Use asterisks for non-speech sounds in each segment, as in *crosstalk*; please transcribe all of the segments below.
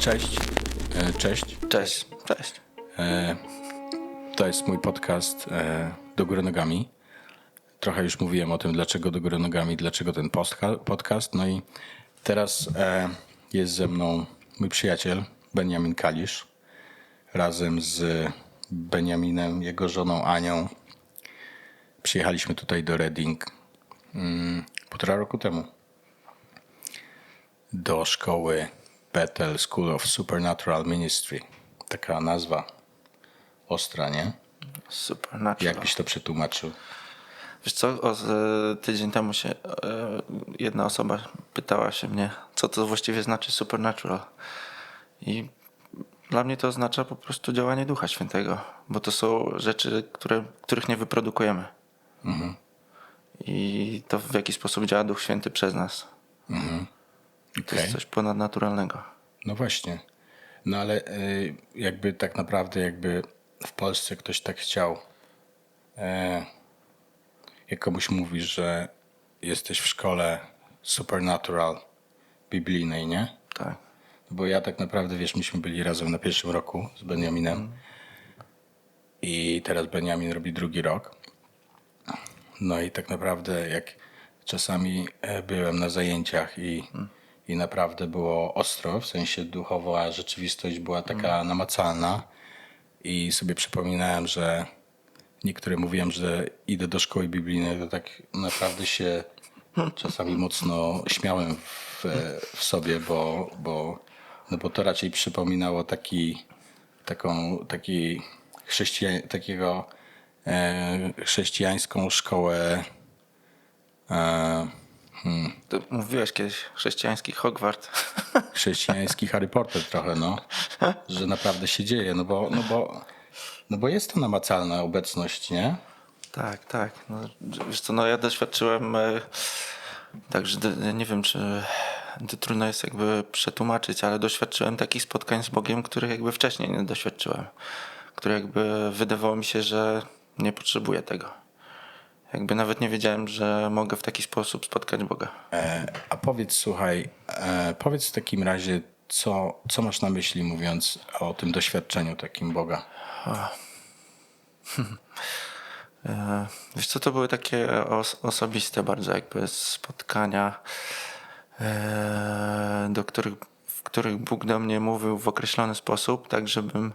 Cześć. E, Cześć. Cześć. Cześć. E, To jest mój podcast e, Do Góry Nogami. Trochę już mówiłem o tym, dlaczego Do Góry Nogami, dlaczego ten podcast. No i teraz e, jest ze mną mój przyjaciel Benjamin Kalisz. Razem z Benjaminem, jego żoną Anią. Przyjechaliśmy tutaj do Reading mm, półtora roku temu. Do szkoły Bethel School of Supernatural Ministry. Taka nazwa ostra, nie? Supernatural. Jak byś to przetłumaczył? Wiesz co, o, z, tydzień temu się e, jedna osoba pytała się mnie, co to właściwie znaczy supernatural. I dla mnie to oznacza po prostu działanie Ducha Świętego, bo to są rzeczy, które, których nie wyprodukujemy. I to w jaki sposób działa Duch Święty przez nas. To Okej. jest coś ponadnaturalnego. No właśnie. No ale y, jakby tak naprawdę jakby w Polsce ktoś tak chciał e, jak komuś mówisz, że jesteś w szkole supernatural biblijnej, nie? Tak. Bo ja tak naprawdę, wiesz, myśmy byli razem na pierwszym roku z Benjaminem i teraz Benjamin robi drugi rok. No i tak naprawdę jak czasami e, byłem na zajęciach i, i naprawdę było ostro, w sensie duchowo, a rzeczywistość była taka namacalna i sobie przypominałem, że niektóre mówiłem, że idę do szkoły biblijnej, to tak naprawdę się czasami mocno śmiałem w, w sobie, bo, bo, no bo to raczej przypominało taki, taką, taki chrześcija, takiego e, chrześcijańską szkołę e, Ty mówiłeś kiedyś chrześcijański Hogwart. *laughs* chrześcijański Harry Potter trochę, no. Że naprawdę się dzieje, no bo, no bo, no bo jest to namacalna obecność, nie? Tak, tak. No, wiesz co, no ja doświadczyłem, e, także nie wiem, czy trudno jest jakby przetłumaczyć, ale doświadczyłem takich spotkań z Bogiem, których jakby wcześniej nie doświadczyłem. Które jakby wydawało mi się, że nie potrzebuję tego. Jakby nawet nie wiedziałem, że mogę w taki sposób spotkać Boga. E, a powiedz, słuchaj, e, powiedz w takim razie, co, co masz na myśli, mówiąc o tym doświadczeniu takim Boga? *laughs* E, Wiesz co, to były takie os- osobiste bardzo jakby spotkania, e, do których, w których Bóg do mnie mówił w określony sposób, tak żebym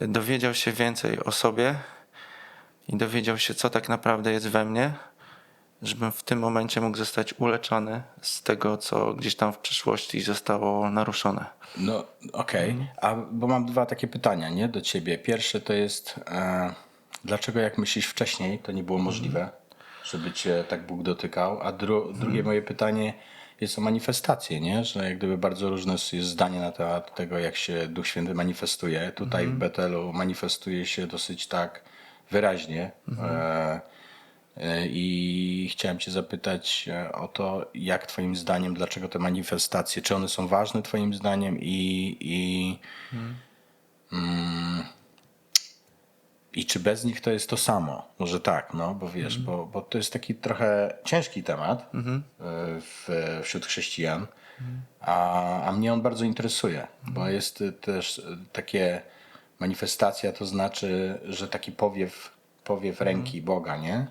dowiedział się więcej o sobie i dowiedział się, co tak naprawdę jest we mnie, żebym w tym momencie mógł zostać uleczony z tego, co gdzieś tam w przeszłości zostało naruszone. No, okej. A bo mam dwa takie pytania, nie, do ciebie. Pierwsze to jest, e, dlaczego jak myślisz wcześniej, to nie było możliwe, żeby cię tak Bóg dotykał? A dru, drugie moje pytanie jest o manifestację, nie? Że jak gdyby bardzo różne jest zdanie na temat tego, jak się Duch Święty manifestuje. Tutaj w Betelu manifestuje się dosyć tak wyraźnie. E, E, I chciałem Cię zapytać e, o to, jak Twoim zdaniem, dlaczego te manifestacje, czy one są ważne Twoim zdaniem i, i, mm, i czy bez nich to jest to samo? Może tak, no, bo wiesz, bo, bo to jest taki trochę ciężki temat e, w, wśród chrześcijan, a, a mnie on bardzo interesuje, bo jest e, też e, takie manifestacja, to znaczy, że taki powiew powiew ręki Boga, nie?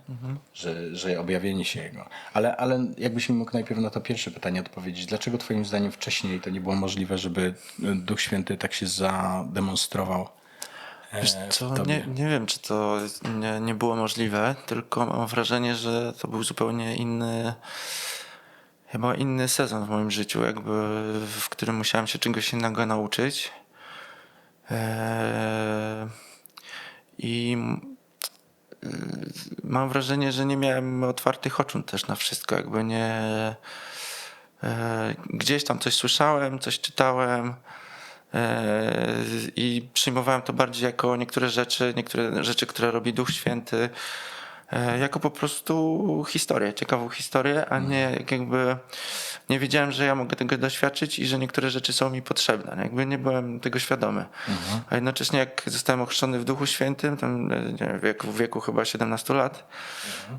Że, że objawienie się Jego. Ale, ale jakbyś mi mógł najpierw na to pierwsze pytanie odpowiedzieć. Dlaczego twoim zdaniem wcześniej to nie było możliwe, żeby Duch Święty tak się zademonstrował? e, Wiesz w co, nie, nie wiem, czy to nie, nie było możliwe, tylko mam wrażenie, że to był zupełnie inny, chyba inny sezon w moim życiu, jakby, w którym musiałem się czegoś innego nauczyć. Eee, I mam wrażenie, że nie miałem otwartych oczu też na wszystko, jakby nie. e, Gdzieś tam coś słyszałem, coś czytałem e, i przyjmowałem to bardziej jako niektóre rzeczy, niektóre rzeczy, które robi Duch Święty, jako po prostu historię, ciekawą historię, a nie jak jakby nie wiedziałem, że ja mogę tego doświadczyć i że niektóre rzeczy są mi potrzebne. Jakby nie byłem tego świadomy. A jednocześnie jak zostałem ochrzczony w Duchu Świętym, tam e, nie wiem, w wieku, w wieku chyba 17 lat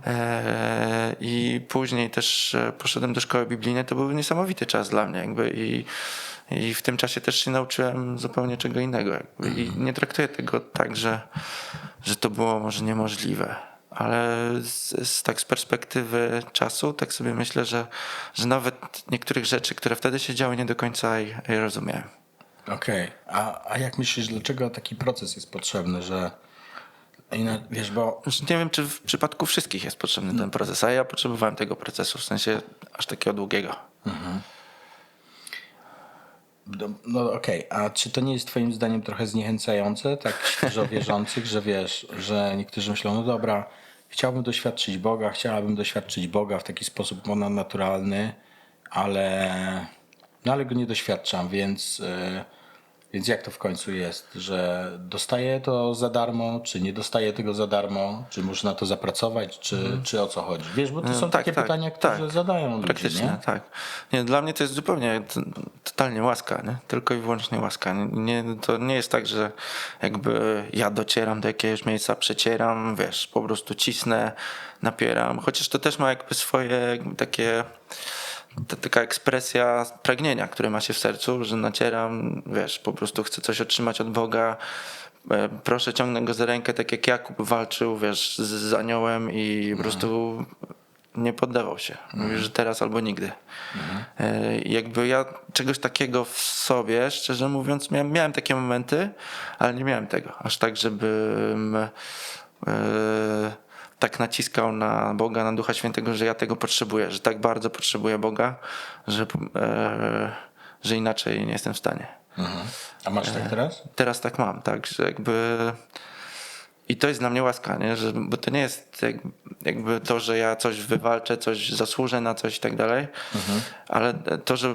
e, i później też e, poszedłem do szkoły biblijnej, to był niesamowity czas dla mnie jakby i i w tym czasie też się nauczyłem zupełnie czego innego. Jakby. I nie traktuję tego tak, że, że to było może niemożliwe. Ale z, z, tak z perspektywy czasu, tak sobie myślę, że, że nawet niektórych rzeczy, które wtedy się działy, nie do końca je, je rozumiałem. Okej, a, a jak myślisz, dlaczego taki proces jest potrzebny, że inna- wiesz, bo Znaczy, Nie wiem, czy w przypadku wszystkich jest potrzebny ten proces, a ja potrzebowałem tego procesu, w sensie aż takiego długiego. No, no okej, a czy to nie jest twoim zdaniem trochę zniechęcające, tak świeżo *laughs* wierzących, że wiesz, że niektórzy myślą, no dobra, chciałbym doświadczyć Boga, chciałabym doświadczyć Boga w taki sposób ponadnaturalny, ale, no ale go nie doświadczam, więc, y, więc jak to w końcu jest, że dostaję to za darmo, czy nie dostaję tego za darmo, czy muszę na to zapracować, czy, czy o co chodzi? Wiesz, bo to są Mhm. tak, takie tak, pytania, które tak. zadają ludzie, Praktycznie, nie? tak. Nie, dla mnie to jest zupełnie totalnie łaska, nie? tylko i wyłącznie łaska. Nie, to nie jest tak, że jakby ja docieram do jakiegoś miejsca, przecieram, wiesz, po prostu cisnę, napieram. Chociaż to też ma jakby swoje takie ta, taka ekspresja pragnienia, które ma się w sercu, że nacieram, wiesz, po prostu chcę coś otrzymać od Boga. E, Proszę, ciągnę go za rękę, tak jak Jakub walczył, wiesz, z, z aniołem i po prostu nie poddawał się. Mówi, że teraz albo nigdy. E, i Jakby ja czegoś takiego w sobie, szczerze mówiąc, miałem, miałem takie momenty, ale nie miałem tego. Aż tak, żebym e, tak naciskał na Boga, na Ducha Świętego, że ja tego potrzebuję, że tak bardzo potrzebuję Boga, że, e, że inaczej nie jestem w stanie. Mhm. A masz tak teraz? Teraz tak mam, tak, że jakby. I to jest dla mnie łaska, nie? Że, bo to nie jest jak, jakby to, że ja coś wywalczę, coś zasłużę na coś i tak dalej, ale to, że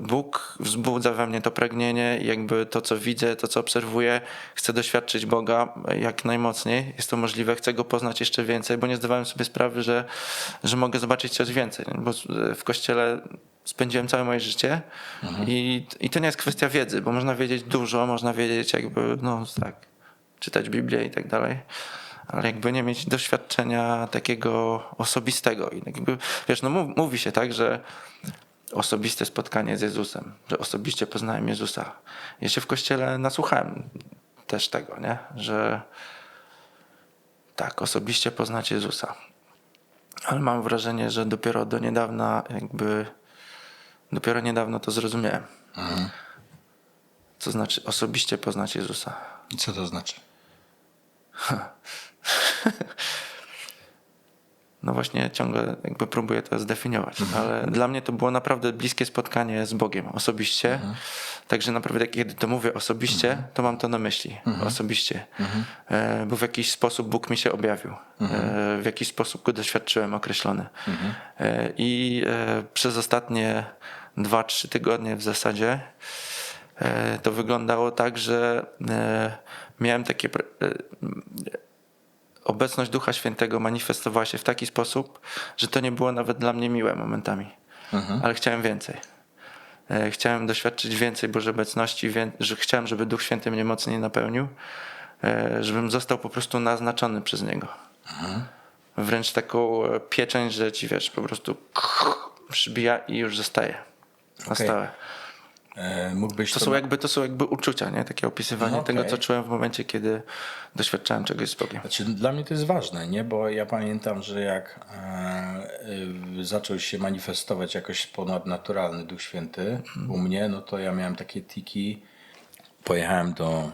Bóg wzbudza we mnie to pragnienie, i jakby to, co widzę, to, co obserwuję, chcę doświadczyć Boga jak najmocniej, jest to możliwe, chcę Go poznać jeszcze więcej, bo nie zdawałem sobie sprawy, że, że mogę zobaczyć coś więcej, bo w kościele spędziłem całe moje życie. I, i to nie jest kwestia wiedzy, bo można wiedzieć dużo, można wiedzieć jakby, no tak, czytać Biblię i tak dalej, ale jakby nie mieć doświadczenia takiego osobistego. I tak jakby, wiesz, no mów, mówi się tak, że osobiste spotkanie z Jezusem, że osobiście poznałem Jezusa. Ja się w kościele nasłuchałem też tego, nie? że tak, osobiście poznać Jezusa. Ale mam wrażenie, że dopiero do niedawna jakby dopiero niedawno to zrozumiałem. Co znaczy osobiście poznać Jezusa. I co to znaczy? *laughs* No właśnie ciągle jakby próbuję to zdefiniować, ale dla mnie to było naprawdę bliskie spotkanie z Bogiem osobiście. Także naprawdę kiedy to mówię osobiście, to mam to na myśli. Osobiście. E, Bo w jakiś sposób Bóg mi się objawił. E, W jakiś sposób go doświadczyłem określony. E, I przez ostatnie dwa, trzy tygodnie w zasadzie to wyglądało tak, że e, miałem takie e, obecność Ducha Świętego manifestowała się w taki sposób, że to nie było nawet dla mnie miłe momentami, ale chciałem więcej. E, Chciałem doświadczyć więcej Bożej obecności, że chciałem, żeby Duch Święty mnie mocniej napełnił, e, żebym został po prostu naznaczony przez Niego. Wręcz taką e, pieczęć, że ci wiesz, po prostu przybija i już zostaje na stałe. E, mógłbyś To są jakby, to są jakby uczucia, nie? Takie opisywanie No, tego, okej. co czułem w momencie, kiedy doświadczałem czegoś z Bogiem. Znaczy, dla mnie to jest ważne, nie? Bo ja pamiętam, że jak e, y, zaczął się manifestować jakoś ponadnaturalny Duch Święty u mnie, no to ja miałem takie tiki. Pojechałem do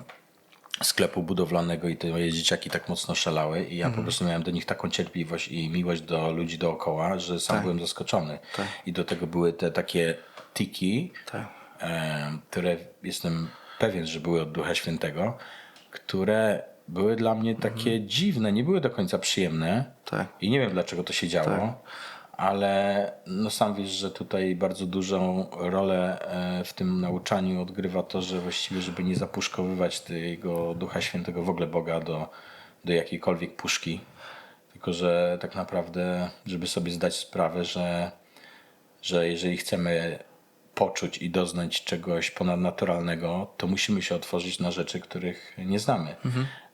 sklepu budowlanego i te moje dzieciaki tak mocno szalały i ja po prostu miałem do nich taką cierpliwość i miłość do ludzi dookoła, że sam byłem zaskoczony. I do tego były te takie tiki, Tak. E, które jestem pewien, że były od Ducha Świętego, które były dla mnie takie dziwne, nie były do końca przyjemne. Tak. I nie wiem dlaczego to się działo, ale no sam wiesz, że tutaj bardzo dużą rolę e, w tym nauczaniu odgrywa to, że właściwie, żeby nie zapuszkowywać tego Ducha Świętego, w ogóle Boga do, do jakiejkolwiek puszki, Tylko, że tak naprawdę, żeby sobie zdać sprawę, że, że jeżeli chcemy poczuć i doznać czegoś ponadnaturalnego, to musimy się otworzyć na rzeczy, których nie znamy.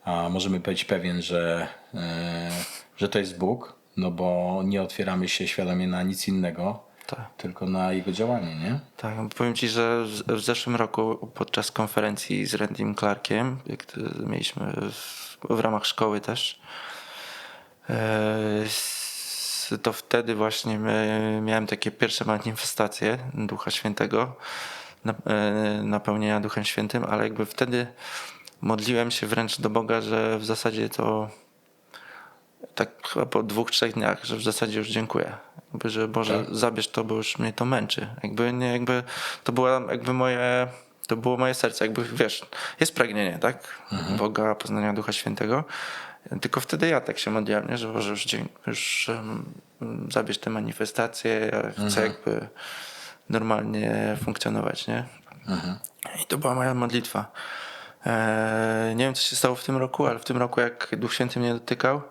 A możemy być pewien, że, e, że to jest Bóg, no bo nie otwieramy się świadomie na nic innego, Tak. tylko na Jego działanie, nie? Tak, powiem ci, że w, zeszłym roku podczas konferencji z Randym Clarkiem, jak mieliśmy w, w ramach szkoły też, e, to wtedy właśnie mia- miałem takie pierwsze manifestacje Ducha Świętego, e, napełnienia Duchem Świętym, ale jakby wtedy modliłem się wręcz do Boga, że w zasadzie to tak chyba po dwóch, trzech dniach, że w zasadzie już dziękuję. Jakby, że Boże, zabierz to, bo już mnie to męczy. Jakby nie, jakby to była jakby moje, to było moje serce, jakby wiesz, jest pragnienie, tak? Boga, poznania Ducha Świętego. Tylko wtedy ja tak się modliłem, nie? że Boże, już, już um, zabierz te manifestacje, ja chcę jakby normalnie funkcjonować, nie? I to była moja modlitwa. Eee, nie wiem, co się stało w tym roku, ale w tym roku, jak Duch Święty mnie dotykał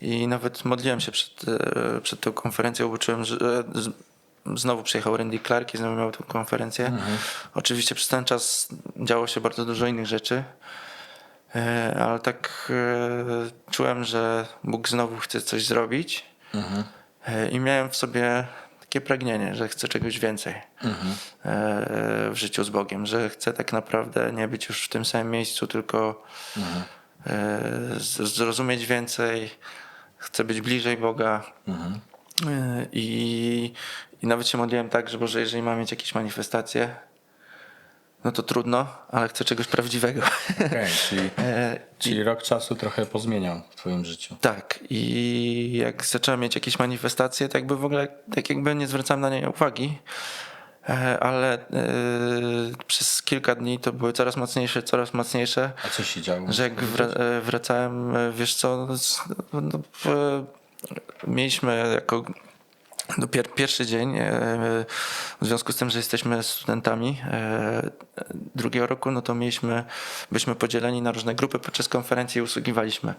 i nawet modliłem się przed, e, przed tą konferencją, bo czułem, że e, znowu przyjechał Randy Clark i znowu miał tę konferencję. Oczywiście przez ten czas działo się bardzo dużo innych rzeczy, e, ale tak e, czułem, że Bóg znowu chce coś zrobić. E, i miałem w sobie takie pragnienie, że chcę czegoś więcej e, w życiu z Bogiem, że chcę tak naprawdę nie być już w tym samym miejscu, tylko e, z- zrozumieć więcej, chcę być bliżej Boga. E, I, I nawet się modliłem tak, że Boże, jeżeli mam mieć jakieś manifestacje, no to trudno, ale chcę czegoś prawdziwego. Okej, *laughs* czyli, E, czyli rok czasu trochę pozmieniał w twoim życiu. Tak, i jak zacząłem mieć jakieś manifestacje, to jakby w ogóle tak jakby nie zwracałem na nie uwagi, e, ale e, przez kilka dni to były coraz mocniejsze, coraz mocniejsze, A co się działo? że jak wra- wracałem, wiesz co, z- no, w- mieliśmy jako no, pier, pierwszy dzień, e, w związku z tym, że jesteśmy studentami e, drugiego roku, no to mieliśmy, byliśmy podzieleni na różne grupy. Podczas konferencji i usługiwaliśmy.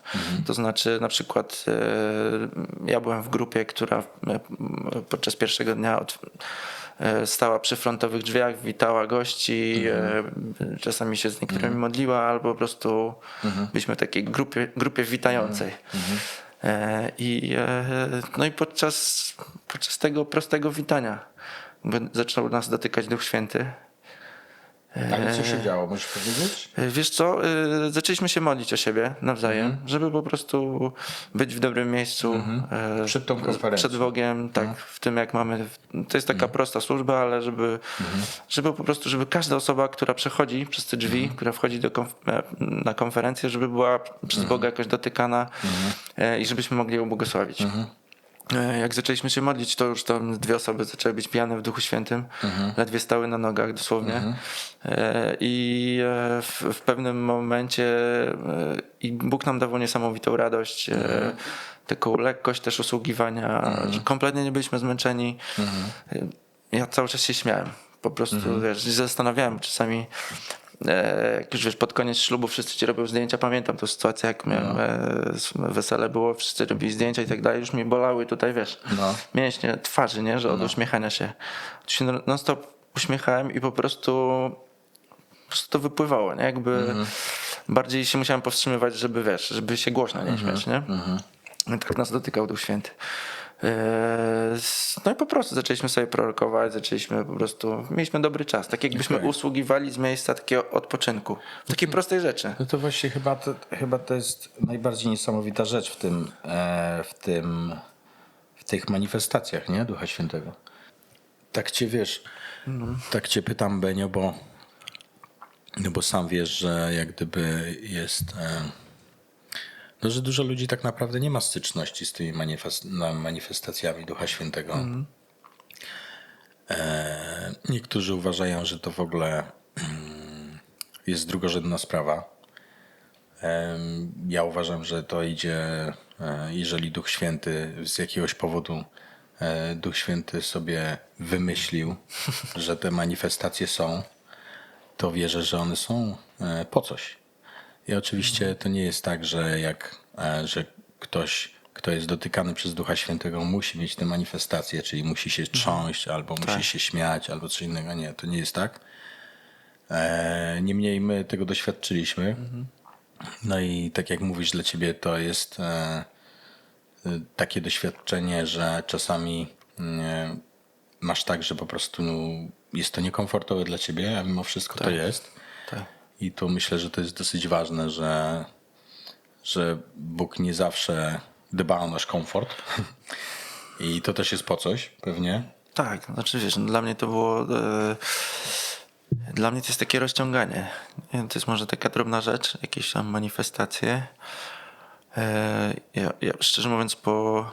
To znaczy na przykład e, ja byłem w grupie, która podczas pierwszego dnia od, stała przy frontowych drzwiach, witała gości, e, czasami się z niektórymi modliła, albo po prostu byliśmy w takiej grupie, grupie witającej. E, I, e, no i podczas, podczas tego prostego witania zaczął nas dotykać Duch Święty. Ale co się działo? Możesz powiedzieć? E, Wiesz co, e, zaczęliśmy się modlić o siebie nawzajem, żeby po prostu być w dobrym miejscu. e, Przed tą konferencją. Przed Bogiem, tak, w tym jak mamy. To jest taka prosta służba, ale żeby, żeby po prostu, żeby każda osoba, która przechodzi przez te drzwi, która wchodzi do konf- na konferencję, żeby była przez Boga jakoś dotykana i żebyśmy mogli ją błogosławić. E, Jak zaczęliśmy się modlić, to już tam dwie osoby zaczęły być pijane w Duchu Świętym. Ledwie stały na nogach dosłownie. E, I e, w, w pewnym momencie i Bóg nam dawał niesamowitą radość. e, Taką lekkość też usługiwania, że kompletnie nie byliśmy zmęczeni. E, Ja cały czas się śmiałem. Po prostu wiesz, i zastanawiałem czasami, już wiesz, pod koniec ślubu wszyscy ci robią zdjęcia. Pamiętam tą sytuację, jak miałem e, wesele było, wszyscy robili zdjęcia i tak dalej. Już mi bolały tutaj, wiesz, No. mięśnie twarzy, nie? Że od uśmiechania się. To się non stop uśmiechałem i po prostu, po prostu to wypływało, nie? Jakby bardziej się musiałem powstrzymywać, żeby wiesz, żeby się głośno nie śmiać, nie? I tak nas dotykał Duch Święty. Eee, No i po prostu zaczęliśmy sobie prorokować, zaczęliśmy po prostu, mieliśmy dobry czas, tak jakbyśmy Okej. usługiwali z miejsca takiego odpoczynku. Takiej prostej rzeczy. No to właśnie chyba to, chyba to jest najbardziej niesamowita rzecz w tym, e, w tym, w tych manifestacjach, nie? Ducha Świętego. Tak cię wiesz, tak cię pytam, Benio, bo, no bo sam wiesz, że jak gdyby jest, e, no że dużo ludzi tak naprawdę nie ma styczności z tymi na- manifestacjami Ducha Świętego. E, niektórzy uważają, że to w ogóle mm, jest drugorzędna sprawa. Em, Ja uważam, że to idzie, e, jeżeli Duch Święty z jakiegoś powodu e, Duch Święty sobie wymyślił, *laughs* że te manifestacje są, to wierzę, że one są e, po coś. I oczywiście to nie jest tak, że jak e, że ktoś kto jest dotykany przez Ducha Świętego, musi mieć tę manifestację, czyli musi się trząść, albo musi się śmiać, albo coś innego. Nie, to nie jest tak. E, niemniej my tego doświadczyliśmy. No i tak jak mówisz, dla ciebie to jest e, takie doświadczenie, że czasami e, masz tak, że po prostu no, jest to niekomfortowe dla ciebie, a mimo wszystko to jest. Tak. I tu myślę, że to jest dosyć ważne, że, że Bóg nie zawsze dba o nasz komfort. *laughs* I to też jest po coś, pewnie. Tak, znaczy wiesz, no dla mnie to było. E, dla mnie to jest takie rozciąganie. To jest może taka drobna rzecz, jakieś tam manifestacje. E, ja, ja szczerze mówiąc, po,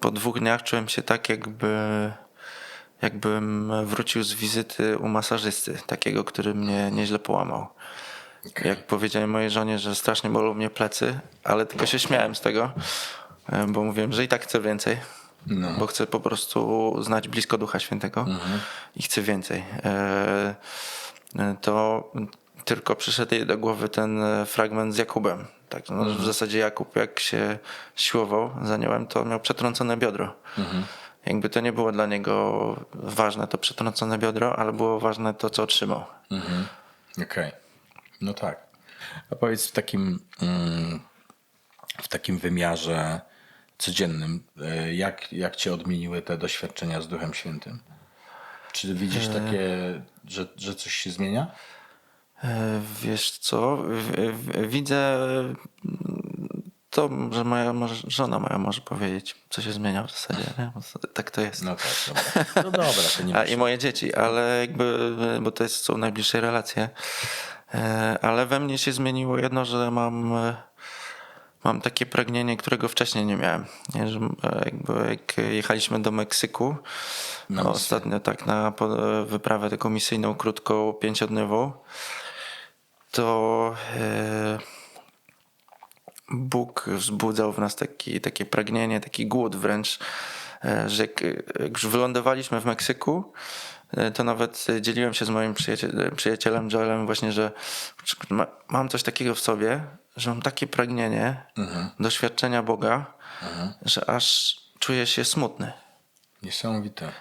po dwóch dniach czułem się tak, jakby. Jakbym wrócił z wizyty u masażysty, takiego, który mnie nieźle połamał. Jak powiedziałem mojej żonie, że strasznie bolą mnie plecy, ale tylko się śmiałem z tego, e, bo mówiłem, że i tak chcę więcej. Bo chcę po prostu znać blisko Ducha Świętego i chcę więcej. E, e, To tylko przyszedł jej do głowy ten fragment z Jakubem. Tak, no, W zasadzie Jakub, jak się siłował za aniołem, to miał przetrącone biodro. Jakby to nie było dla niego ważne, to przetrącone biodro, ale było ważne to, co otrzymał. Okej. No tak. A powiedz w takim, mm, w takim wymiarze codziennym, e, jak, jak cię odmieniły te doświadczenia z Duchem Świętym? Czy widzisz takie, że, że coś się zmienia? E, Wiesz co, widzę to, że moja żona moja może powiedzieć, co się zmienia w zasadzie. Nie? Tak to jest. No tak, dobra. No dobra, to nie A i moje dzieci, ale jakby, bo to jest, są najbliższe relacje. E, Ale we mnie się zmieniło jedno, że mam, e, mam takie pragnienie, którego wcześniej nie miałem. Że e, jakby jak jechaliśmy do Meksyku, no, ostatnio tak na wyprawę taką misyjną, krótką, pięciodniową, to e, Bóg wzbudzał w nas taki, takie pragnienie, taki głód wręcz, e, że jak, jak już wylądowaliśmy w Meksyku, e, to nawet dzieliłem się z moim przyjacielem, przyjacielem Joelem właśnie, że ma- mam coś takiego w sobie, że mam takie pragnienie doświadczenia Boga, że aż czuję się smutny. Niesamowite.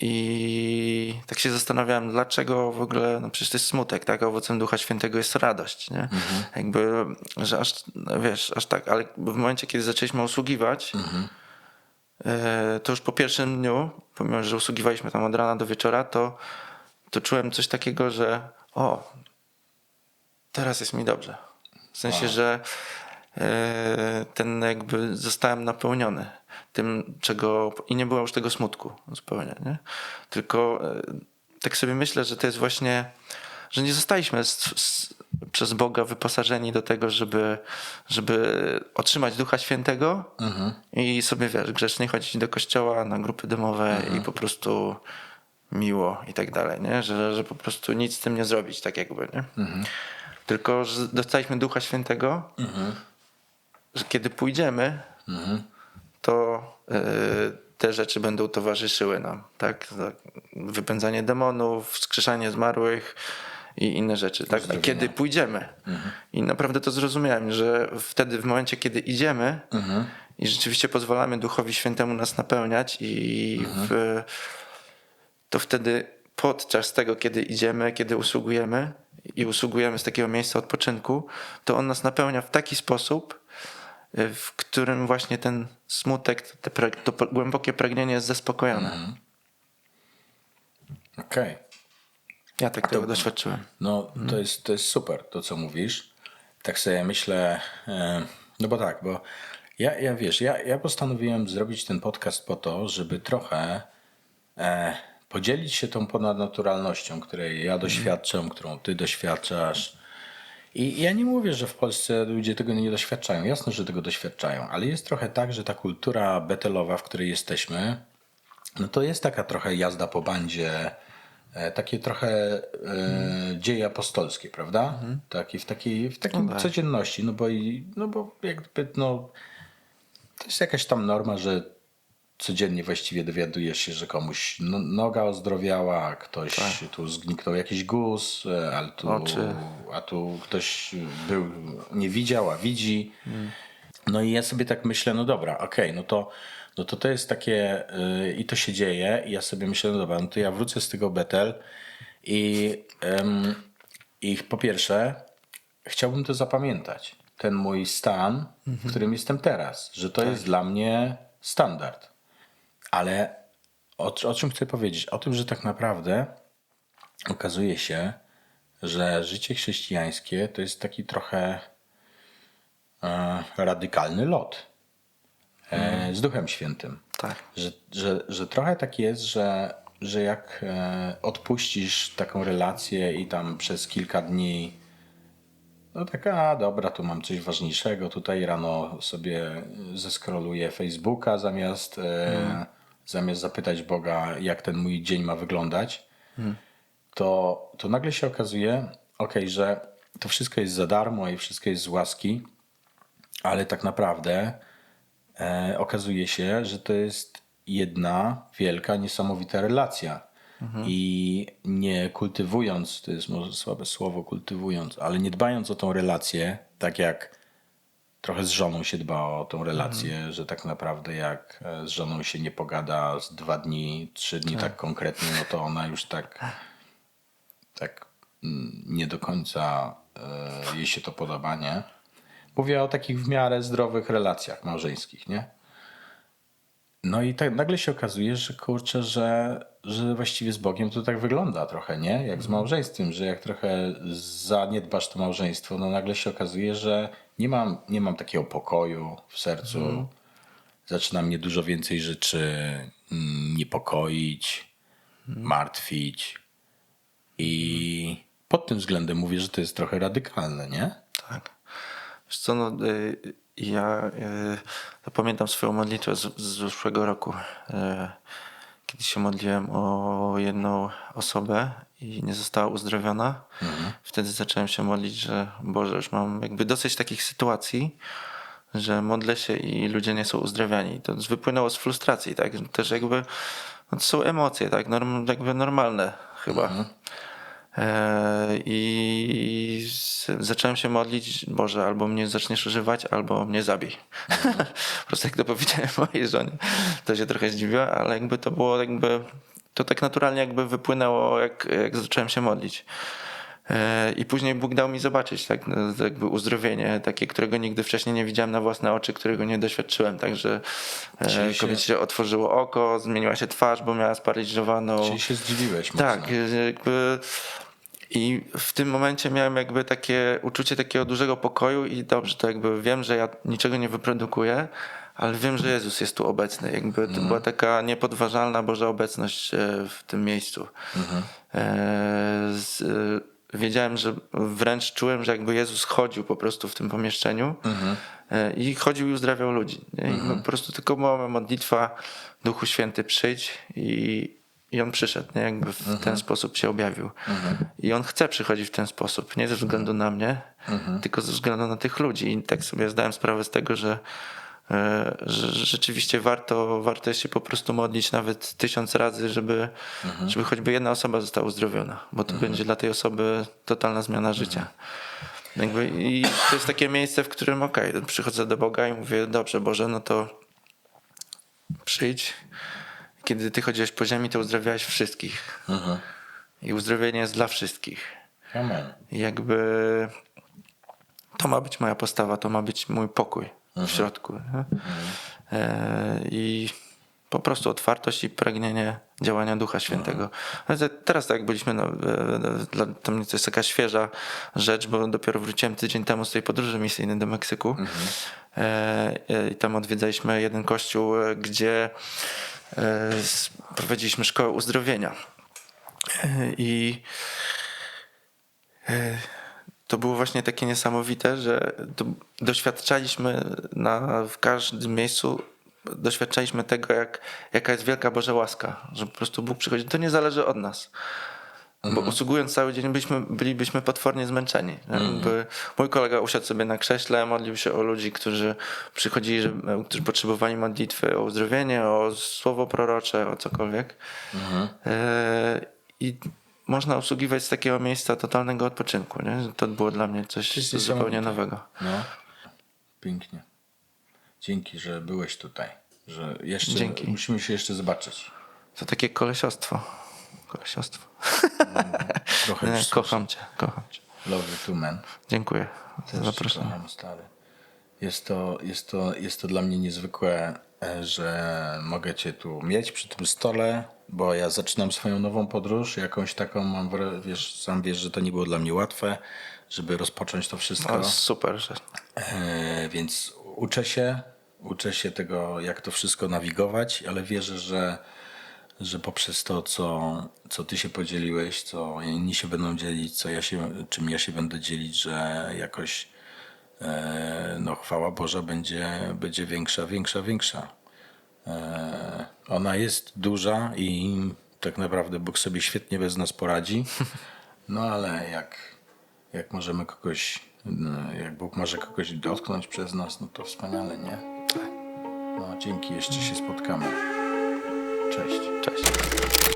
I tak się zastanawiałem, dlaczego w ogóle, no przecież to jest smutek, tak? Owocem Ducha Świętego jest radość, nie? Jakby, że aż, no wiesz, aż tak, ale w momencie, kiedy zaczęliśmy usługiwać, e, to już po pierwszym dniu, pomimo, że usługiwaliśmy tam od rana do wieczora, to, to czułem coś takiego, że o, teraz jest mi dobrze. W sensie, że e, ten jakby zostałem napełniony tym, czego i nie było już tego smutku zupełnie, nie? Tylko e, tak sobie myślę, że to jest właśnie, że nie zostaliśmy s- s- przez Boga wyposażeni do tego, żeby, żeby otrzymać Ducha Świętego i sobie, wiesz, grzecznie chodzić do kościoła, na grupy domowe i po prostu miło i tak dalej, nie? Że, że po prostu nic z tym nie zrobić, tak jakby, nie? Tylko, że dostaliśmy Ducha Świętego, że kiedy pójdziemy, to y, te rzeczy będą towarzyszyły nam, tak? Wypędzanie demonów, wskrzeszanie zmarłych i inne rzeczy, tak? A kiedy pójdziemy. I naprawdę to zrozumiałem, że wtedy, w momencie, kiedy idziemy i rzeczywiście pozwalamy Duchowi Świętemu nas napełniać i w, to wtedy podczas tego, kiedy idziemy, kiedy usługujemy i usługujemy z takiego miejsca odpoczynku, to on nas napełnia w taki sposób, w którym właśnie ten smutek, te prag- to głębokie pragnienie jest zaspokojone. Okej. Ja tak tego doświadczyłem. No, to, jest, to jest super, to co mówisz. Tak sobie myślę, e, no bo tak, bo ja, ja wiesz, ja, ja postanowiłem zrobić ten podcast po to, żeby trochę e, podzielić się tą ponadnaturalnością, której ja doświadczam, którą ty doświadczasz. I ja nie mówię, że w Polsce ludzie tego nie doświadczają. Jasne, że tego doświadczają, ale jest trochę tak, że ta kultura betelowa, w której jesteśmy, no to jest taka trochę jazda po bandzie, e, takie trochę e, dzieje apostolskie, prawda? Taki, w takiej, w takim codzienności, no bo, i, no bo jakby, no, to jest jakaś tam norma, że codziennie właściwie dowiadujesz się, że komuś no, noga ozdrowiała, a ktoś tu zgniknął jakiś guz, e, ale tu, Oczy. a tu ktoś był, nie widział, a widzi. No i ja sobie tak myślę, no dobra, okej, no to no to to jest takie yy, i to się dzieje i ja sobie myślę, no dobra, no to ja wrócę z tego Betel i, ym, i po pierwsze chciałbym to zapamiętać, ten mój stan, w którym jestem teraz, że to jest dla mnie standard. Ale o, o czym chcę powiedzieć? O tym, że tak naprawdę okazuje się, że życie chrześcijańskie to jest taki trochę e, radykalny lot e, z Duchem Świętym. Tak. Że, że, że trochę tak jest, że, że jak e, odpuścisz taką relację i tam przez kilka dni no tak, a dobra, tu mam coś ważniejszego. Tutaj rano sobie zeskroluję Facebooka zamiast, e, zamiast zapytać Boga, jak ten mój dzień ma wyglądać. To, to nagle się okazuje, okej, że to wszystko jest za darmo i wszystko jest z łaski, ale tak naprawdę e, okazuje się, że to jest jedna wielka, niesamowita relacja. I nie kultywując, to jest może słabe słowo, kultywując, ale nie dbając o tą relację, tak jak trochę z żoną się dba o tą relację, że tak naprawdę jak e, z żoną się nie pogada z dwa dni, trzy dni tak, konkretnie, no to ona już tak, tak mm, nie do końca e, jej się to podoba, nie? Mówię o takich w miarę zdrowych relacjach małżeńskich, nie? No i tak nagle się okazuje, że kurczę, że, że właściwie z Bogiem to tak wygląda trochę, nie? Jak z małżeństwem, że jak trochę zaniedbasz to małżeństwo, no nagle się okazuje, że nie mam, nie mam takiego pokoju w sercu. Zaczyna mnie dużo więcej rzeczy mm, niepokoić, martwić. I pod tym względem mówię, że to jest trochę radykalne, nie? Tak. Wiesz co, no, y, ja y, pamiętam swoją modlitwę z, z zeszłego roku, y, kiedy się modliłem o jedną osobę i nie została uzdrowiona. Wtedy zacząłem się modlić, że Boże, już mam jakby dosyć takich sytuacji, że modlę się i ludzie nie są uzdrawiani. To wypłynęło z frustracji, tak? Też jakby no to są emocje, tak? Norm, jakby normalne chyba. E, I z- zacząłem się modlić, Boże, albo mnie zaczniesz używać, albo mnie zabij. *laughs* po prostu jak to powiedziałem mojej żonie, to się trochę zdziwiła, ale jakby to było jakby, to tak naturalnie jakby wypłynęło, jak, jak zacząłem się modlić. E, I później Bóg dał mi zobaczyć tak, no, jakby uzdrowienie, takie, którego nigdy wcześniej nie widziałem na własne oczy, którego nie doświadczyłem. Także Czyli e, się- kobiecie się otworzyło oko, zmieniła się twarz, bo miała sparaliżowaną. Czyli się zdziwiłeś mocno. Tak, jakby i w tym momencie miałem jakby takie uczucie takiego dużego pokoju i dobrze, to jakby wiem, że ja niczego nie wyprodukuję, ale wiem, że Jezus jest tu obecny. Jakby to była taka niepodważalna Boża obecność e, w tym miejscu. E, z, e, Wiedziałem, że wręcz czułem, że jakby Jezus chodził po prostu w tym pomieszczeniu e, i chodził i uzdrawiał ludzi. nie? I po prostu tylko była modlitwa Duchu Święty przyjdź i, i on przyszedł, nie? jakby w ten sposób się objawił. I on chce przychodzić w ten sposób, nie ze względu na mnie, tylko ze względu na tych ludzi. I tak sobie zdałem sprawę z tego, że rzeczywiście warto, warto jest się po prostu modlić nawet tysiąc razy, żeby, żeby choćby jedna osoba została uzdrowiona, bo to będzie dla tej osoby totalna zmiana życia. Jakby, I to jest takie miejsce, w którym okej, przychodzę do Boga i mówię, dobrze Boże, no to przyjdź. Kiedy ty chodziłeś po ziemi, to uzdrawiałeś wszystkich. I uzdrowienie jest dla wszystkich. Amen. I jakby to ma być moja postawa, to ma być mój pokój w środku. nie? E, I po prostu otwartość i pragnienie działania Ducha Świętego. Ale te- Teraz tak jak byliśmy, no, e, dla dla mnie to jest taka świeża rzecz, bo dopiero wróciłem tydzień temu z tej podróży misyjnej do Meksyku E, e, i tam odwiedzaliśmy jeden kościół, e, gdzie e, prowadziliśmy szkołę uzdrowienia. E, I to było właśnie takie niesamowite, że doświadczaliśmy na, w każdym miejscu, doświadczaliśmy tego, jak, jaka jest wielka Boża łaska, że po prostu Bóg przychodzi. To nie zależy od nas. Bo usługując cały dzień byliśmy, bylibyśmy potwornie zmęczeni. Jakby Mój kolega usiadł sobie na krześle, modlił się o ludzi, którzy przychodzili, którzy potrzebowali modlitwy o uzdrowienie, o słowo prorocze, o cokolwiek. E, I można usługiwać z takiego miejsca totalnego odpoczynku. Nie? To było dla mnie coś zupełnie nowego. No. Pięknie. Dzięki, że byłeś tutaj. Że jeszcze Dzięki. musimy się jeszcze zobaczyć. To takie kolesiostwo. Kolesiostwo. Trochę *laughs* Nie, kocham cię, kocham cię. Love you too, man. Dziękuję za Też cię zaproszenie. kocham, stary. Jest to, jest, to, jest to dla mnie niezwykłe, że mogę Cię tu mieć przy tym stole, bo ja zaczynam swoją nową podróż, jakąś taką mam, wiesz, sam wiesz, że to nie było dla mnie łatwe, żeby rozpocząć to wszystko. O, super, że E, więc uczę się, uczę się tego, jak to wszystko nawigować, ale wierzę, że, że poprzez to, co, co ty się podzieliłeś, co inni się będą dzielić, co ja się, czym ja się będę dzielić, że jakoś e, E, no chwała Boża będzie, będzie większa, większa, większa. E, ona jest duża i tak naprawdę Bóg sobie świetnie bez nas poradzi, no ale jak, jak możemy kogoś, no, jak Bóg może kogoś dotknąć przez nas, no to wspaniale, nie? No dzięki, jeszcze się spotkamy. Cześć. Cześć.